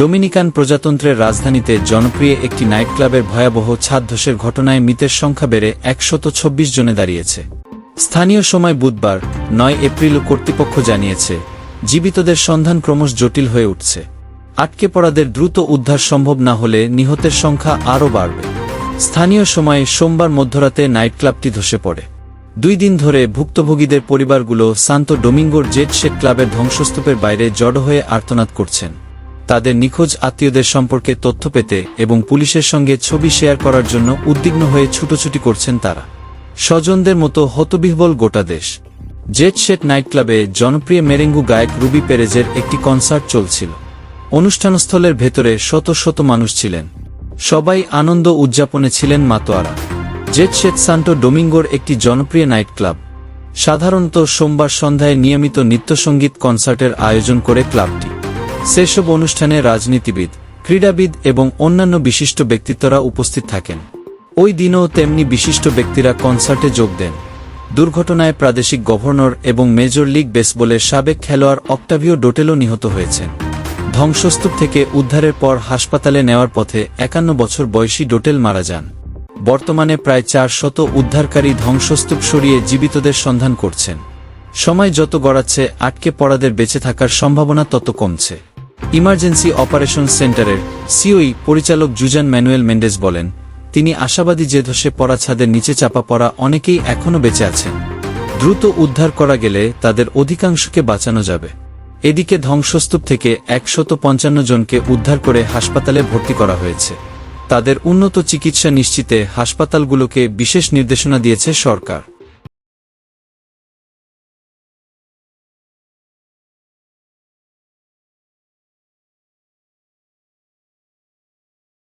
Dominican প্রজাতন্ত্রের রাজধানীতে জনপ্রিয় একটি নাইট ক্লাবের ভয়াবহ ছাদ ধসের ঘটনায় মৃতের সংখ্যা বেড়ে একশত চব্বিশ জনে দাঁড়িয়েছে। স্থানীয় সময় বুধবার, নয় এপ্রিল কর্তৃপক্ষ জানিয়েছে, জীবিতদের সন্ধান ক্রমশ জটিল হয়ে উঠছে। আটকে পড়াদের দ্রুত উদ্ধার সম্ভব না হলে নিহতের সংখ্যা আরও বাড়বে। স্থানীয় সময়ে সোমবার মধ্যরাতে নাইট ক্লাবটি ধসে পড়ে। দুই দিন ধরে ভুক্তভোগীদের পরিবারগুলো সান্তো ডোমিঙ্গোর জেট শেট ক্লাবের ধ্বংসস্তূপের বাইরে জড়ো হয়ে আর্তনাদ করছেন। তাদের নিখোঁজ আত্মীয়দের সম্পর্কে তথ্য পেতে এবং পুলিশের সঙ্গে ছবি শেয়ার করার জন্য উদ্বিগ্ন হয়ে ছুটোছুটি করছেন তারা। স্বজনদের মতো হতবিহ্বল গোটা দেশ। জেট শেট নাইট ক্লাবে জনপ্রিয় মেরেঙ্গু গায়ক রুবি পেরেজের একটি কনসার্ট চলছিল। অনুষ্ঠানস্থলের ভেতরে শত শত মানুষ ছিলেন। সবাই আনন্দ উদযাপনে ছিলেন মাতোয়ারা। জেট শেট সান্টো ডোমিঙ্গোর একটি জনপ্রিয় নাইট ক্লাব। সাধারণত সোমবার সন্ধ্যায় নিয়মিত নৃত্যসঙ্গীত কনসার্টের আয়োজন করে ক্লাবটি। সেসব অনুষ্ঠানে রাজনীতিবিদ, ক্রীড়াবিদ এবং অন্যান্য বিশিষ্ট ব্যক্তিত্বরা উপস্থিত থাকেন। ওই দিনও তেমনি বিশিষ্ট ব্যক্তিরা কনসার্টে যোগ দেন। দুর্ঘটনায় প্রাদেশিক গভর্নর এবং মেজর লিগ বেসবলের সাবেক খেলোয়াড় অক্টাভিও ডোটেলও নিহত হয়েছেন। ধ্বংসস্তূপ থেকে উদ্ধারের পর হাসপাতালে নেওয়ার পথে একান্ন বছর বয়সী ডোটেল মারা যান। বর্তমানে প্রায় চার শত উদ্ধারকারী ধ্বংসস্তূপ সরিয়ে জীবিতদের সন্ধান করছেন। সময় যত গড়াচ্ছে, আটকে পড়াদের বেঁচে থাকার সম্ভাবনা তত কমছে। ইমার্জেন্সি অপারেশন সেন্টারের সিওই পরিচালক জুজান ম্যানুয়েল মেন্ডেস বলেন, তিনি আশাবাদী যে ধসে পড়া ছাদের নিচে চাপা পড়া অনেকেই এখনও বেঁচে আছেন। দ্রুত উদ্ধার করা গেলে তাদের অধিকাংশকে বাঁচানো যাবে। এদিকে ধ্বংসস্তূপ থেকে একশত পঞ্চান্ন জনকে উদ্ধার করে হাসপাতালে ভর্তি করা হয়েছে। তাদের উন্নত চিকিৎসা নিশ্চিতে হাসপাতালগুলোকে বিশেষ নির্দেশনা দিয়েছে সরকার।